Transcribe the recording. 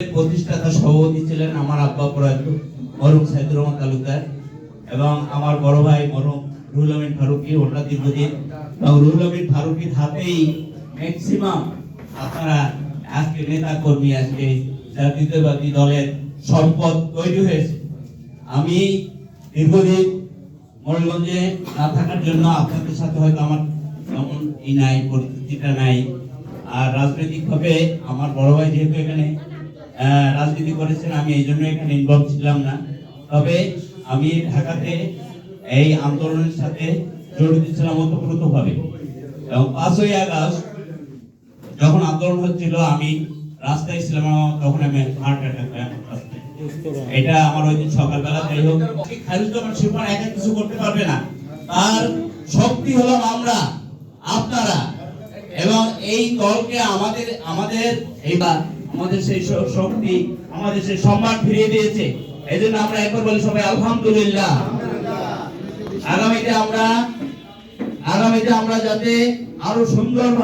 প্রতিষ্ঠাতা সভাপতি ছিলেন আমার আব্বা প্রয়াত মরুম সাইদুর রহমান তালুকদার এবং আমার বড় ভাই মরুম রুহুল আমিন ফারুকি ওটা দীর্ঘদিন এবং রুহুল আমিন ফারুকির হাতেই ম্যাক্সিমাম আপনারা আজকে নেতা কর্মী আজকে জাতীয়তাবাদী দলের সম্পদ তৈরি হয়েছে। আমি দীর্ঘদিন মোড়লগঞ্জে না থাকার জন্য আপনাদের সাথে হয়তো আমার তেমন ই নাই পরিস্থিতিটা নাই। আর রাজনৈতিকভাবে আমার বড় ভাই যেহেতু এখানে রাজনীতি করেছেন, আমি এই জন্য এখানে ইনভলভ ছিলাম না। তবে আমি ঢাকাতে এই আন্দোলনের সাথে জড়িত ছিলাম ওতপ্রোতভাবে। এবং পাঁচই আগস্ট যখন আন্দোলন হচ্ছিল, আমি রাস্তায় ছিলাম, তখন আমি হার্ট অ্যাটাক এটা আমার ওই দিন সকালবেলা, যাই হোক খালিদুজ্জামান শিরপান একা কিছু করতে পারবে না। তার শক্তি হলো আমরা, আপনারা। এবং এই দলকে আমাদের আমাদের এই বা আমাদের সেই শক্তি, আমাদের সেই সম্মান ফিরিয়ে দিয়েছে। এই জন্য আমরা একবার বলি সবাই আলহামদুলিল্লাহ। আগামীতে আমরা আগামীতে আমরা যাতে আরও সুন্দরভাবে